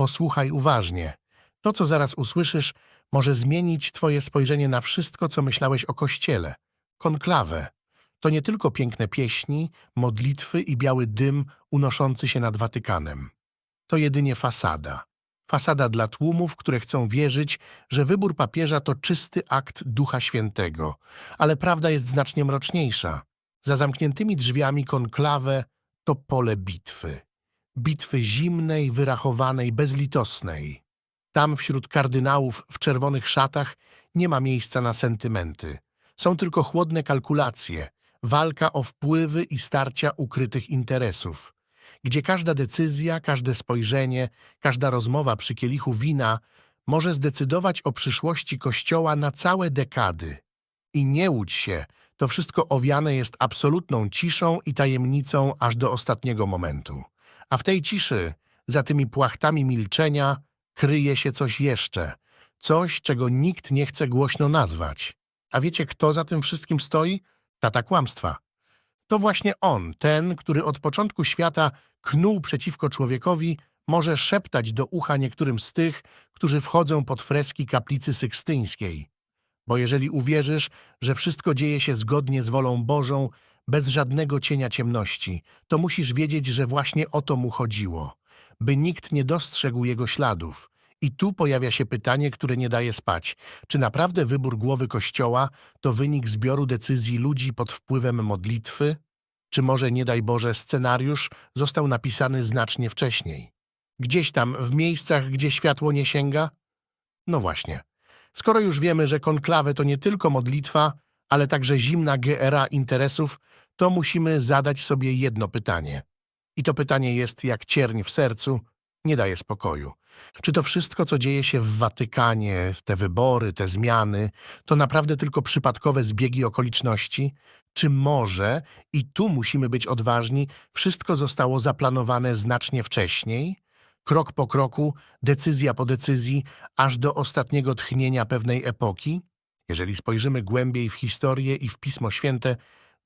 Posłuchaj uważnie. To, co zaraz usłyszysz, może zmienić twoje spojrzenie na wszystko, co myślałeś o Kościele. Konklawę. To nie tylko piękne pieśni, modlitwy i biały dym unoszący się nad Watykanem. To jedynie fasada. Fasada dla tłumów, które chcą wierzyć, że wybór papieża to czysty akt Ducha Świętego. Ale prawda jest znacznie mroczniejsza. Za zamkniętymi drzwiami konklawę to pole bitwy. Bitwy zimnej, wyrachowanej, bezlitosnej. Tam wśród kardynałów w czerwonych szatach nie ma miejsca na sentymenty. Są tylko chłodne kalkulacje, walka o wpływy i starcia ukrytych interesów, gdzie każda decyzja, każde spojrzenie, każda rozmowa przy kielichu wina może zdecydować o przyszłości Kościoła na całe dekady. I nie łudź się, to wszystko owiane jest absolutną ciszą i tajemnicą aż do ostatniego momentu. A w tej ciszy, za tymi płachtami milczenia, kryje się coś jeszcze. Coś, czego nikt nie chce głośno nazwać. A wiecie, kto za tym wszystkim stoi? Tata kłamstwa. To właśnie on, ten, który od początku świata knuł przeciwko człowiekowi, może szeptać do ucha niektórym z tych, którzy wchodzą pod freski kaplicy sykstyńskiej. Bo jeżeli uwierzysz, że wszystko dzieje się zgodnie z wolą Bożą, bez żadnego cienia ciemności, to musisz wiedzieć, że właśnie o to mu chodziło. By nikt nie dostrzegł jego śladów. I tu pojawia się pytanie, które nie daje spać. Czy naprawdę wybór głowy Kościoła to wynik zbioru decyzji ludzi pod wpływem modlitwy? Czy może, nie daj Boże, scenariusz został napisany znacznie wcześniej? Gdzieś tam, w miejscach, gdzie światło nie sięga? No właśnie. Skoro już wiemy, że konklawę to nie tylko modlitwa, ale także zimna GRA interesów, to musimy zadać sobie jedno pytanie. I to pytanie jest jak cierń w sercu, nie daje spokoju. Czy to wszystko, co dzieje się w Watykanie, te wybory, te zmiany, to naprawdę tylko przypadkowe zbiegi okoliczności? Czy może, i tu musimy być odważni, wszystko zostało zaplanowane znacznie wcześniej? Krok po kroku, decyzja po decyzji, aż do ostatniego tchnienia pewnej epoki? Jeżeli spojrzymy głębiej w historię i w Pismo Święte,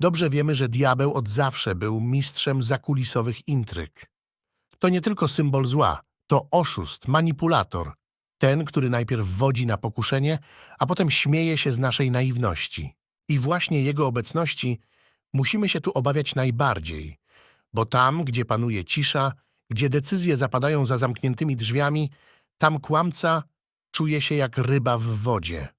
dobrze wiemy, że diabeł od zawsze był mistrzem zakulisowych intryg. To nie tylko symbol zła, to oszust, manipulator, ten, który najpierw wodzi na pokuszenie, a potem śmieje się z naszej naiwności. I właśnie jego obecności musimy się tu obawiać najbardziej, bo tam, gdzie panuje cisza, gdzie decyzje zapadają za zamkniętymi drzwiami, tam kłamca czuje się jak ryba w wodzie.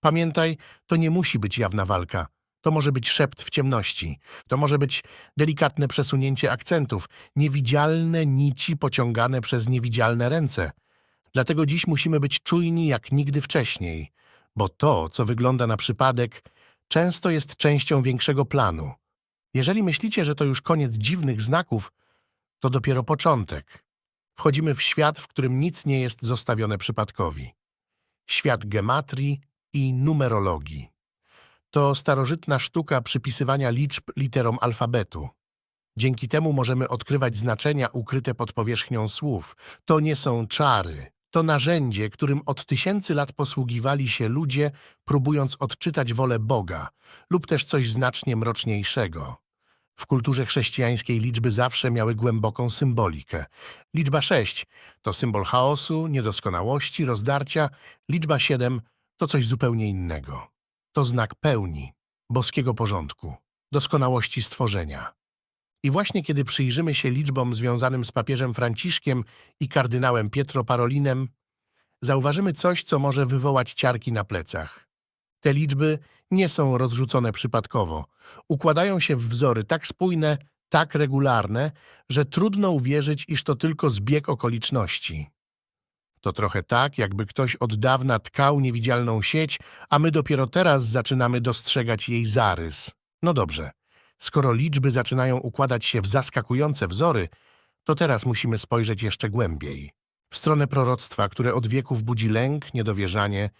Pamiętaj, to nie musi być jawna walka. To może być szept w ciemności. To może być delikatne przesunięcie akcentów, niewidzialne nici pociągane przez niewidzialne ręce. Dlatego dziś musimy być czujni jak nigdy wcześniej, bo to, co wygląda na przypadek, często jest częścią większego planu. Jeżeli myślicie, że to już koniec dziwnych znaków, to dopiero początek. Wchodzimy w świat, w którym nic nie jest zostawione przypadkowi. Świat gematrii i numerologii. To starożytna sztuka przypisywania liczb literom alfabetu. Dzięki temu możemy odkrywać znaczenia ukryte pod powierzchnią słów. To nie są czary. To narzędzie, którym od tysięcy lat posługiwali się ludzie, próbując odczytać wolę Boga lub też coś znacznie mroczniejszego. W kulturze chrześcijańskiej liczby zawsze miały głęboką symbolikę. Liczba sześć to symbol chaosu, niedoskonałości, rozdarcia. Liczba siedem to coś zupełnie innego. To znak pełni, boskiego porządku, doskonałości stworzenia. I właśnie kiedy przyjrzymy się liczbom związanym z papieżem Franciszkiem i kardynałem Pietro Parolinem, zauważymy coś, co może wywołać ciarki na plecach. Te liczby nie są rozrzucone przypadkowo. Układają się w wzory tak spójne, tak regularne, że trudno uwierzyć, iż to tylko zbieg okoliczności. To trochę tak, jakby ktoś od dawna tkał niewidzialną sieć, a my dopiero teraz zaczynamy dostrzegać jej zarys. No dobrze, skoro liczby zaczynają układać się w zaskakujące wzory, to teraz musimy spojrzeć jeszcze głębiej. W stronę proroctwa, które od wieków budzi lęk, niedowierzanie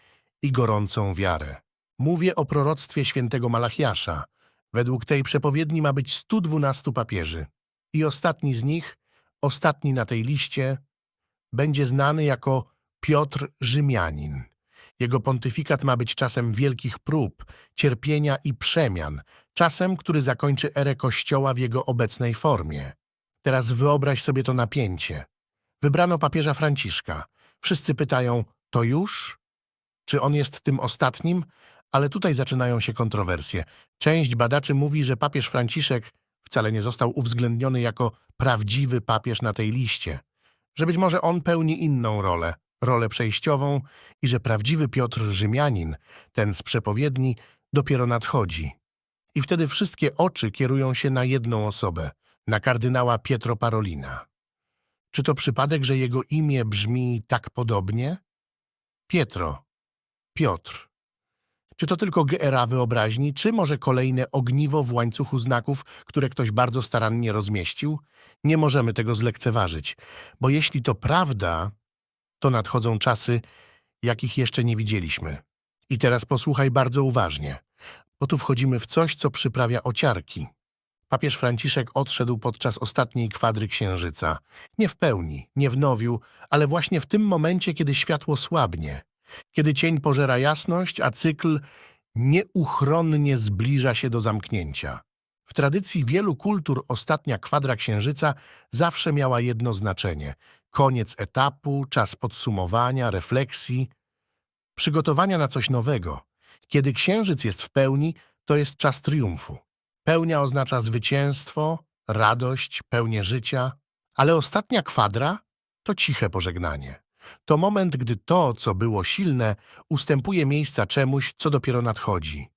i gorącą wiarę. Mówię o proroctwie świętego Malachiasza. Według tej przepowiedni ma być 112 papieży. I ostatni z nich, ostatni na tej liście, będzie znany jako Piotr Rzymianin. Jego pontyfikat ma być czasem wielkich prób, cierpienia i przemian, czasem, który zakończy erę Kościoła w jego obecnej formie. Teraz wyobraź sobie to napięcie. Wybrano papieża Franciszka. Wszyscy pytają, to już? Czy on jest tym ostatnim? Ale tutaj zaczynają się kontrowersje. Część badaczy mówi, że papież Franciszek wcale nie został uwzględniony jako prawdziwy papież na tej liście, że być może on pełni inną rolę, rolę przejściową i że prawdziwy Piotr Rzymianin, ten z przepowiedni, dopiero nadchodzi. I wtedy wszystkie oczy kierują się na jedną osobę, na kardynała Pietro Parolina. Czy to przypadek, że jego imię brzmi tak podobnie? Pietro, Piotr. Czy to tylko GRA wyobraźni, czy może kolejne ogniwo w łańcuchu znaków, które ktoś bardzo starannie rozmieścił? Nie możemy tego zlekceważyć, bo jeśli to prawda, to nadchodzą czasy, jakich jeszcze nie widzieliśmy. I teraz posłuchaj bardzo uważnie, bo tu wchodzimy w coś, co przyprawia ociarki. Papież Franciszek odszedł podczas ostatniej kwadry księżyca. Nie w pełni, nie w nowiu, ale właśnie w tym momencie, kiedy światło słabnie, kiedy cień pożera jasność, a cykl nieuchronnie zbliża się do zamknięcia. W tradycji wielu kultur ostatnia kwadra księżyca zawsze miała jedno znaczenie – koniec etapu, czas podsumowania, refleksji, przygotowania na coś nowego. Kiedy księżyc jest w pełni, to jest czas triumfu. Pełnia oznacza zwycięstwo, radość, pełnię życia, ale ostatnia kwadra to ciche pożegnanie. To moment, gdy to, co było silne, ustępuje miejsca czemuś, co dopiero nadchodzi.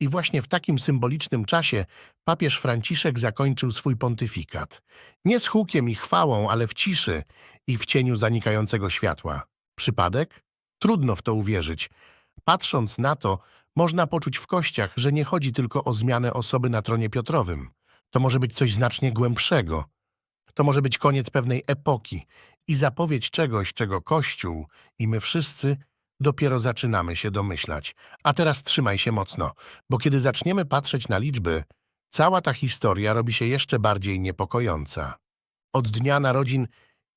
I właśnie w takim symbolicznym czasie papież Franciszek zakończył swój pontyfikat. Nie z hukiem i chwałą, ale w ciszy i w cieniu zanikającego światła. Przypadek? Trudno w to uwierzyć. Patrząc na to, można poczuć w kościach, że nie chodzi tylko o zmianę osoby na tronie Piotrowym. To może być coś znacznie głębszego. To może być koniec pewnej epoki i zapowiedź czegoś, czego Kościół i my wszyscy dopiero zaczynamy się domyślać. A teraz trzymaj się mocno, bo kiedy zaczniemy patrzeć na liczby, cała ta historia robi się jeszcze bardziej niepokojąca. Od dnia narodzin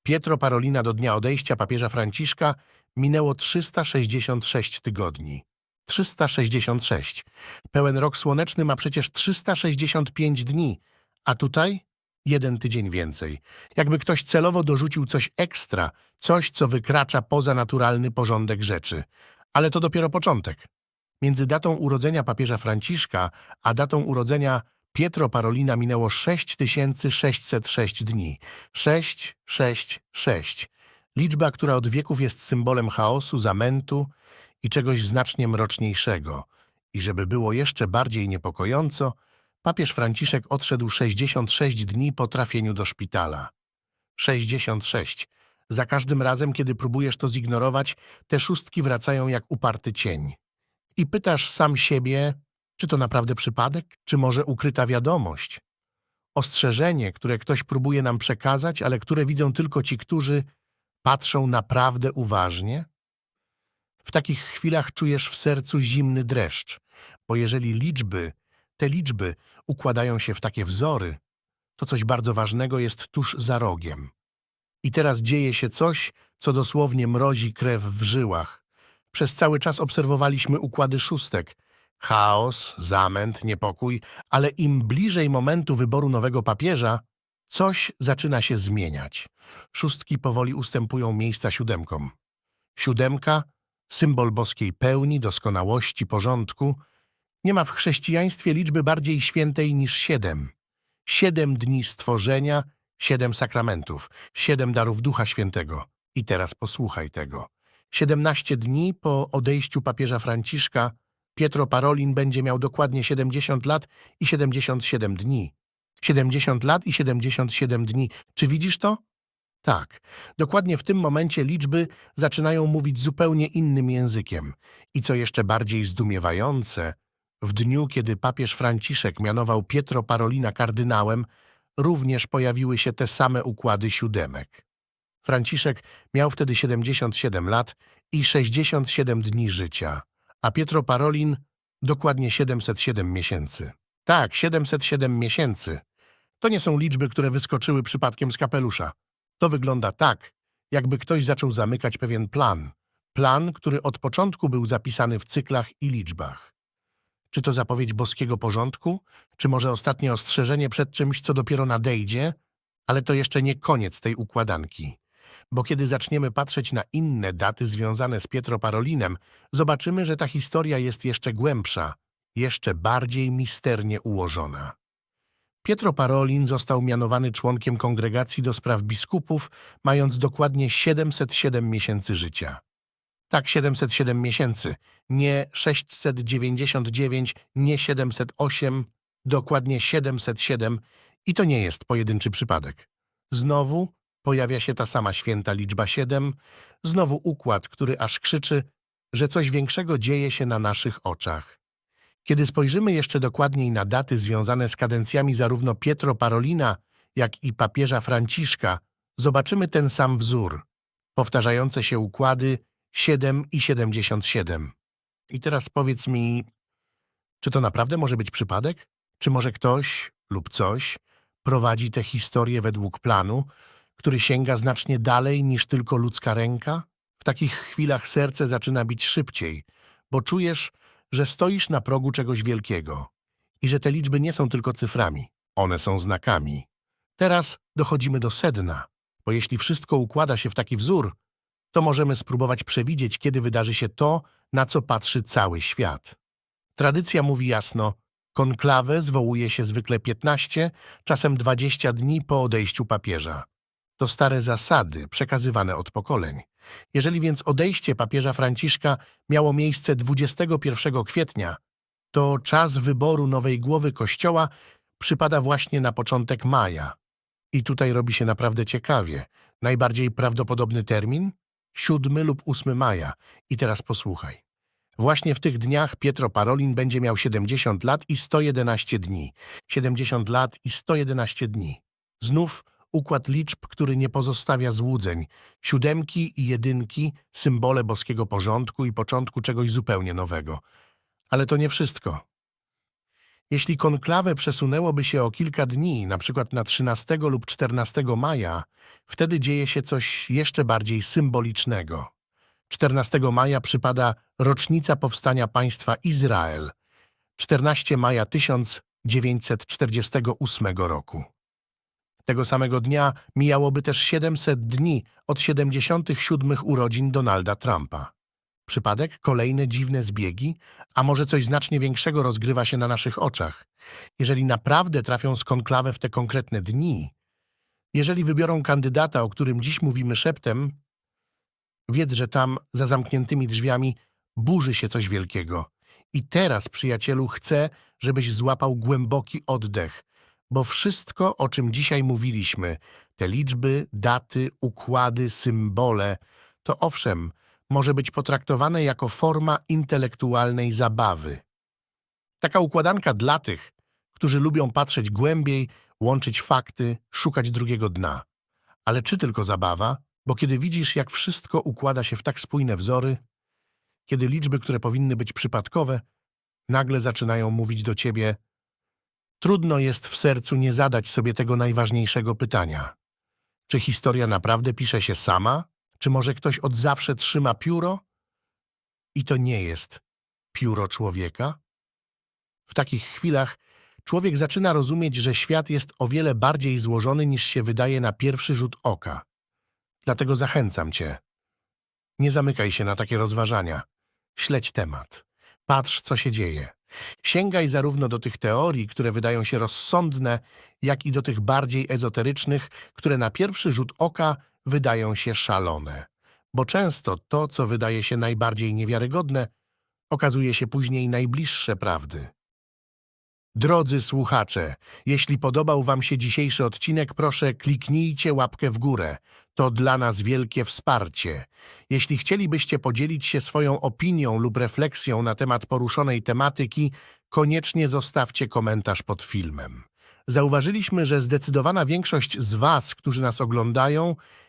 Pietro Parolina do dnia odejścia papieża Franciszka minęło 366 tygodni. 366. Pełen rok słoneczny ma przecież 365 dni, a tutaj jeden tydzień więcej. Jakby ktoś celowo dorzucił coś ekstra, coś, co wykracza poza naturalny porządek rzeczy. Ale to dopiero początek. Między datą urodzenia papieża Franciszka a datą urodzenia Pietro Parolina minęło 6606 dni. 6, 6, 6. Liczba, która od wieków jest symbolem chaosu, zamętu i czegoś znacznie mroczniejszego. I żeby było jeszcze bardziej niepokojąco, papież Franciszek odszedł 66 dni po trafieniu do szpitala. 66. Za każdym razem, kiedy próbujesz to zignorować, te szóstki wracają jak uparty cień. I pytasz sam siebie, czy to naprawdę przypadek, czy może ukryta wiadomość? Ostrzeżenie, które ktoś próbuje nam przekazać, ale które widzą tylko ci, którzy patrzą naprawdę uważnie? W takich chwilach czujesz w sercu zimny dreszcz, bo jeżeli liczby, te liczby układają się w takie wzory, to coś bardzo ważnego jest tuż za rogiem. I teraz dzieje się coś, co dosłownie mrozi krew w żyłach. Przez cały czas obserwowaliśmy układy szóstek. Chaos, zamęt, niepokój, ale im bliżej momentu wyboru nowego papieża, coś zaczyna się zmieniać. Szóstki powoli ustępują miejsca siódemkom. Siódemka, symbol boskiej pełni, doskonałości, porządku. Nie ma w chrześcijaństwie liczby bardziej świętej niż siedem. Siedem dni stworzenia, siedem sakramentów, siedem darów Ducha Świętego. I teraz posłuchaj tego. Siedemnaście dni po odejściu papieża Franciszka Pietro Parolin będzie miał dokładnie 70 lat i 77 dni. 70 lat i 77 dni. Czy widzisz to? Tak. Dokładnie w tym momencie liczby zaczynają mówić zupełnie innym językiem. I co jeszcze bardziej zdumiewające, w dniu, kiedy papież Franciszek mianował Pietro Parolina kardynałem, również pojawiły się te same układy siódemek. Franciszek miał wtedy 77 lat i 67 dni życia, a Pietro Parolin dokładnie 707 miesięcy. Tak, 707 miesięcy. To nie są liczby, które wyskoczyły przypadkiem z kapelusza. To wygląda tak, jakby ktoś zaczął zamykać pewien plan. Plan, który od początku był zapisany w cyklach i liczbach. Czy to zapowiedź boskiego porządku? Czy może ostatnie ostrzeżenie przed czymś, co dopiero nadejdzie? Ale to jeszcze nie koniec tej układanki. bo kiedy zaczniemy patrzeć na inne daty związane z Pietro Parolinem, zobaczymy, że ta historia jest jeszcze głębsza, jeszcze bardziej misternie ułożona. Pietro Parolin został mianowany członkiem kongregacji do spraw biskupów, mając dokładnie 707 miesięcy życia. Tak, 707 miesięcy, nie 699, nie 708, dokładnie 707 i to nie jest pojedynczy przypadek. Znowu pojawia się ta sama święta liczba 7, znowu układ, który aż krzyczy, że coś większego dzieje się na naszych oczach. Kiedy spojrzymy jeszcze dokładniej na daty związane z kadencjami zarówno Pietro Parolina, jak i papieża Franciszka, zobaczymy ten sam wzór. Powtarzające się układy 7 i 77. I teraz powiedz mi, czy to naprawdę może być przypadek? Czy może ktoś lub coś prowadzi tę historię według planu, który sięga znacznie dalej niż tylko ludzka ręka? W takich chwilach serce zaczyna bić szybciej, bo czujesz, że stoisz na progu czegoś wielkiego i że te liczby nie są tylko cyframi, one są znakami. Teraz dochodzimy do sedna, bo jeśli wszystko układa się w taki wzór, to możemy spróbować przewidzieć, kiedy wydarzy się to, na co patrzy cały świat. Tradycja mówi jasno, konklawę zwołuje się zwykle 15, czasem 20 dni po odejściu papieża. To stare zasady przekazywane od pokoleń. Jeżeli więc odejście papieża Franciszka miało miejsce 21 kwietnia, to czas wyboru nowej głowy kościoła przypada właśnie na początek maja. I tutaj robi się naprawdę ciekawie. Najbardziej prawdopodobny termin? 7 lub 8 maja. I teraz posłuchaj. Właśnie w tych dniach Pietro Parolin będzie miał 70 lat i 111 dni. 70 lat i 111 dni. Znów układ liczb, który nie pozostawia złudzeń. Siódemki i jedynki, symbole boskiego porządku i początku czegoś zupełnie nowego. Ale to nie wszystko. Jeśli konklawę przesunęłoby się o kilka dni, na przykład na 13 lub 14 maja, wtedy dzieje się coś jeszcze bardziej symbolicznego. 14 maja przypada rocznica powstania państwa Izrael. 14 maja 1948 roku. Tego samego dnia mijałoby też 700 dni od 77 urodzin Donalda Trumpa. Przypadek? Kolejne dziwne zbiegi? A może coś znacznie większego rozgrywa się na naszych oczach? Jeżeli naprawdę trafią z konklawę w te konkretne dni, jeżeli wybiorą kandydata, o którym dziś mówimy szeptem, wiedz, że tam, za zamkniętymi drzwiami, burzy się coś wielkiego. I teraz, przyjacielu, chcę, żebyś złapał głęboki oddech, bo wszystko, o czym dzisiaj mówiliśmy, te liczby, daty, układy, symbole, to owszem, może być potraktowane jako forma intelektualnej zabawy. Taka układanka dla tych, którzy lubią patrzeć głębiej, łączyć fakty, szukać drugiego dna. Ale czy tylko zabawa? Bo kiedy widzisz, jak wszystko układa się w tak spójne wzory, kiedy liczby, które powinny być przypadkowe, nagle zaczynają mówić do ciebie, trudno jest w sercu nie zadać sobie tego najważniejszego pytania. Czy historia naprawdę pisze się sama? Czy może ktoś od zawsze trzyma pióro? I to nie jest pióro człowieka? W takich chwilach człowiek zaczyna rozumieć, że świat jest o wiele bardziej złożony niż się wydaje na pierwszy rzut oka. Dlatego zachęcam cię. Nie zamykaj się na takie rozważania. Śledź temat. Patrz, co się dzieje. Sięgaj zarówno do tych teorii, które wydają się rozsądne, jak i do tych bardziej ezoterycznych, które na pierwszy rzut oka wydają się szalone. Bo często to, co wydaje się najbardziej niewiarygodne, okazuje się później najbliższe prawdy. Drodzy słuchacze, jeśli podobał Wam się dzisiejszy odcinek, proszę kliknijcie łapkę w górę. To dla nas wielkie wsparcie. Jeśli chcielibyście podzielić się swoją opinią lub refleksją na temat poruszonej tematyki, koniecznie zostawcie komentarz pod filmem. Zauważyliśmy, że zdecydowana większość z Was, którzy nas oglądają,